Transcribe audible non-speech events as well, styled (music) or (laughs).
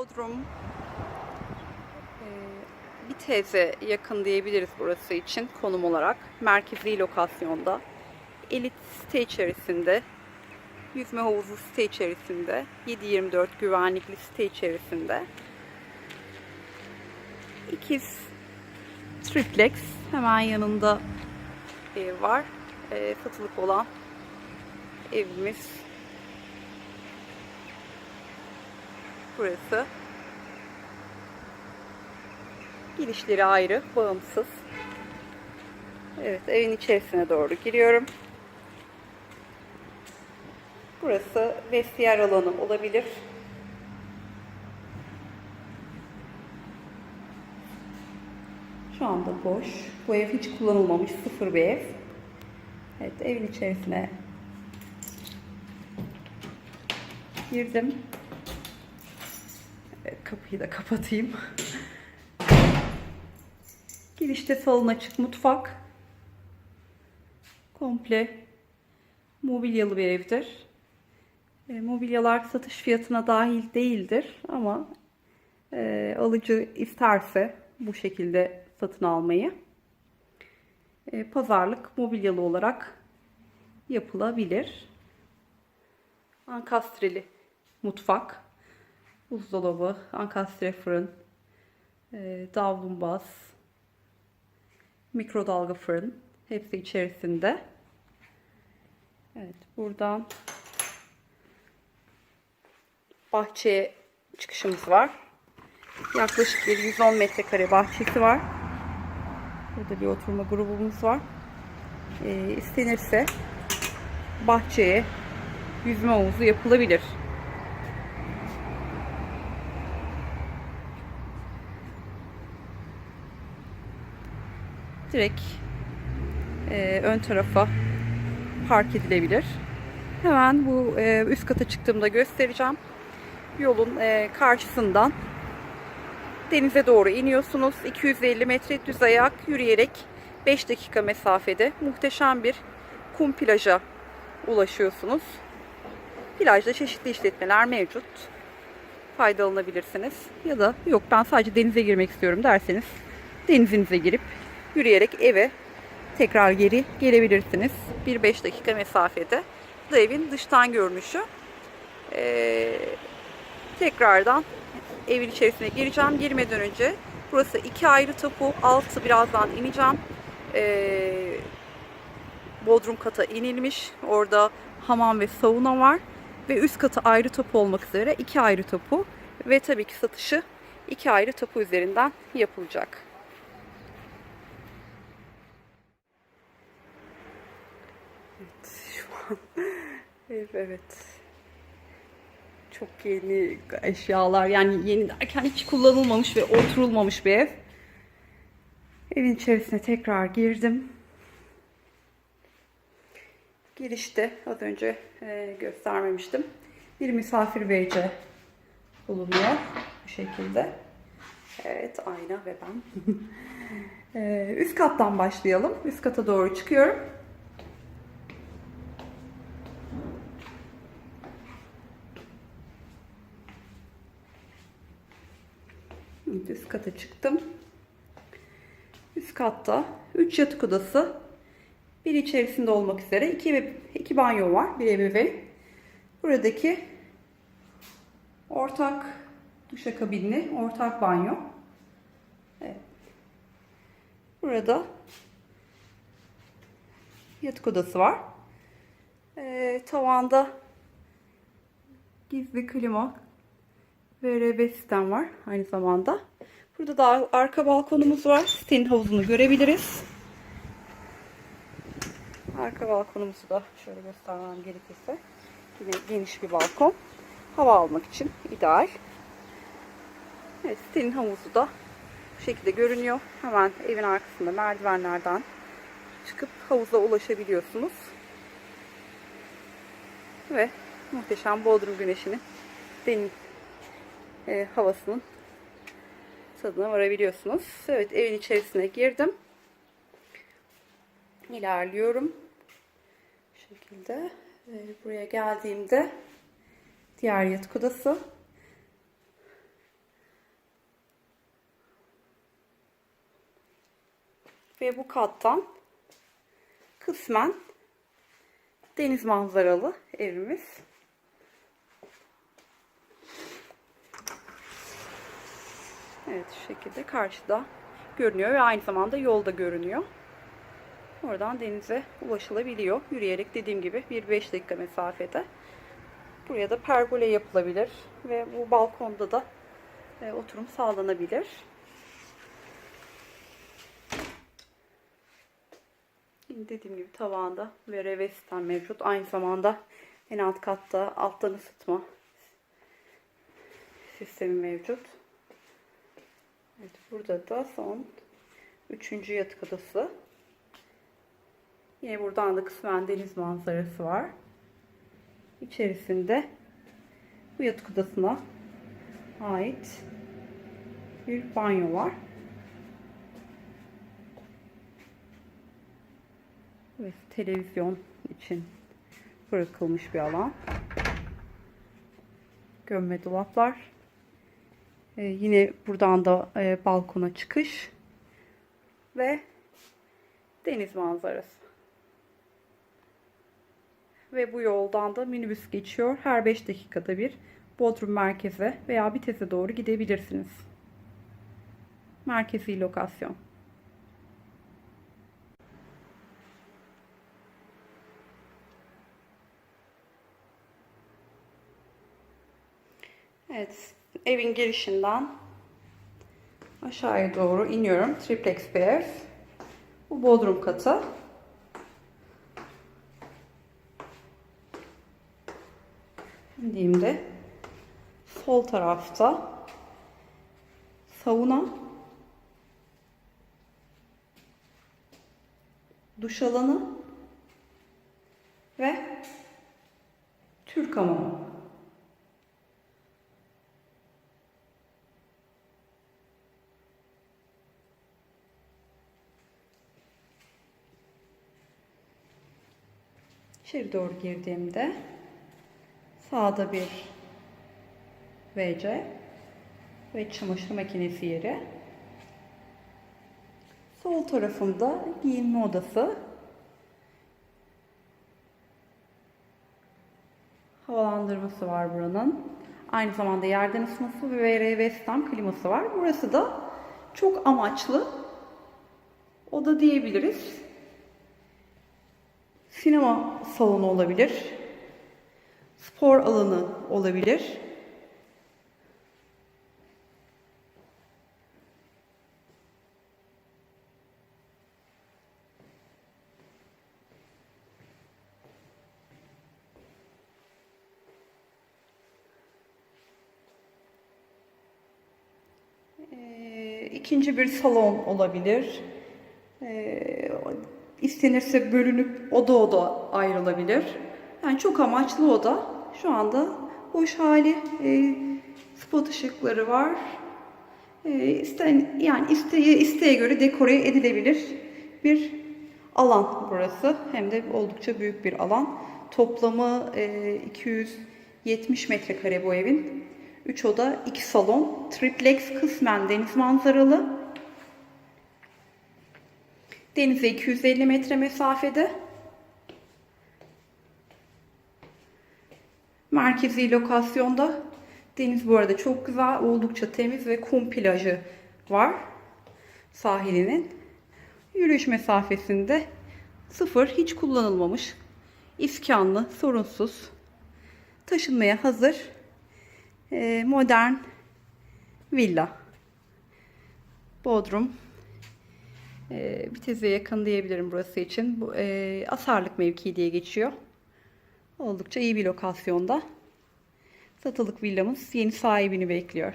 Bodrum e, bir teze yakın diyebiliriz burası için konum olarak. Merkezi lokasyonda. Elit site içerisinde. Yüzme havuzu site içerisinde. 7-24 güvenlikli site içerisinde. İkiz triplex hemen yanında ev var. E, satılık olan evimiz burası. Girişleri ayrı, bağımsız. Evet, evin içerisine doğru giriyorum. Burası vestiyer alanı olabilir. Şu anda boş. Bu ev hiç kullanılmamış, sıfır bir ev. Evet, evin içerisine girdim. Kapıyı da kapatayım. Girişte salon açık mutfak. Komple mobilyalı bir evdir. E, mobilyalar satış fiyatına dahil değildir ama e, alıcı isterse bu şekilde satın almayı e, pazarlık mobilyalı olarak yapılabilir. Ankastreli mutfak, buzdolabı, ankastre fırın, e, davlumbaz, mikrodalga fırın hepsi içerisinde. Evet, buradan bahçeye çıkışımız var. Yaklaşık bir 110 metrekare bahçesi var. Burada bir oturma grubumuz var. E, istenirse bahçeye yüzme havuzu yapılabilir. Direkt e, ön tarafa park edilebilir. Hemen bu e, üst kata çıktığımda göstereceğim. Yolun e, karşısından denize doğru iniyorsunuz. 250 metre düz ayak yürüyerek 5 dakika mesafede muhteşem bir kum plaja ulaşıyorsunuz. Plajda çeşitli işletmeler mevcut. Faydalanabilirsiniz. Ya da yok ben sadece denize girmek istiyorum derseniz denizinize girip yürüyerek eve tekrar geri gelebilirsiniz. 1-5 dakika mesafede. Bu da evin dıştan görünüşü. Ee, tekrardan evin içerisine gireceğim. Girmeden önce burası iki ayrı tapu. Altı birazdan ineceğim. Ee, Bodrum kata inilmiş. Orada hamam ve sauna var. Ve üst katı ayrı tapu olmak üzere iki ayrı tapu. Ve tabii ki satışı iki ayrı tapu üzerinden yapılacak. Evet, şu an ev evet. Çok yeni eşyalar yani yeni derken hiç kullanılmamış ve oturulmamış bir ev. Evin içerisine tekrar girdim. Girişte az önce e, göstermemiştim. Bir misafir verici bulunuyor bu şekilde. Evet ayna ve ben. (laughs) E, üst kattan başlayalım. Üst kata doğru çıkıyorum. Evet, üst kata çıktım. Üst katta 3 yatak odası, bir içerisinde olmak üzere iki, iki banyo var, bir ebeveyn. Buradaki ortak duşakabinli ortak banyo. Evet. Burada yatak odası var. Ee, tavanda gizli klima ve RB sistem var aynı zamanda. Burada da arka balkonumuz var. Sitenin havuzunu görebiliriz. Arka balkonumuzu da şöyle göstermem gerekirse. Yine geniş bir balkon. Hava almak için ideal. Evet, sitenin havuzu da bu şekilde görünüyor. Hemen evin arkasında merdivenlerden çıkıp havuza ulaşabiliyorsunuz. Ve muhteşem Bodrum güneşinin deniz e, havasının tadına varabiliyorsunuz. Evet evin içerisine girdim. İlerliyorum. Bu şekilde. Ee, buraya geldiğimde diğer yatak odası. Ve bu kattan kısmen deniz manzaralı evimiz. Evet şu şekilde karşıda görünüyor ve aynı zamanda yolda görünüyor. Oradan denize ulaşılabiliyor. Yürüyerek dediğim gibi 1-5 dakika mesafede. Buraya da pergole yapılabilir ve bu balkonda da e, oturum sağlanabilir. Dediğim gibi tavanda ve reve sistem mevcut. Aynı zamanda en alt katta alttan ısıtma sistemi mevcut. Evet, burada da son üçüncü yatak odası. Yine buradan da kısmen deniz manzarası var. İçerisinde bu yatak odasına ait bir banyo var. Ve televizyon için bırakılmış bir alan. Gömme dolaplar. Ee, yine buradan da e, balkona çıkış ve deniz manzarası. Ve bu yoldan da minibüs geçiyor. Her 5 dakikada bir Bodrum merkeze veya Bitez'e doğru gidebilirsiniz. Merkezi lokasyon. Evet, evin girişinden aşağıya doğru iniyorum. Triplex bir ev. Bu bodrum katı. indiğimde sol tarafta sauna duş alanı ve Türk hamamı. İçeri doğru girdiğimde Sağda bir WC ve çamaşır makinesi yeri. Sol tarafında giyinme odası. Havalandırması var buranın. Aynı zamanda yerden ısıtması ve RV sistem kliması var. Burası da çok amaçlı oda diyebiliriz. Sinema salonu olabilir spor alanı olabilir. Ee, ikinci bir salon olabilir. İstenirse bölünüp oda oda ayrılabilir. Yani çok amaçlı oda. Şu anda boş hali. E, spot ışıkları var. E, isten, yani isteğe, isteğe göre dekore edilebilir bir alan burası. Hem de oldukça büyük bir alan. Toplamı e, 270 metrekare bu evin. 3 oda, 2 salon. Triplex kısmen deniz manzaralı. Denize 250 metre mesafede. Merkezi lokasyonda. Deniz bu arada çok güzel, oldukça temiz ve kum plajı var sahilinin. Yürüyüş mesafesinde sıfır, hiç kullanılmamış, iskanlı, sorunsuz, taşınmaya hazır e, modern villa. Bodrum. E, Bitez'e yakın diyebilirim burası için. Bu, e, Asarlık mevkii diye geçiyor. Oldukça iyi bir lokasyonda. Satılık villamız yeni sahibini bekliyor.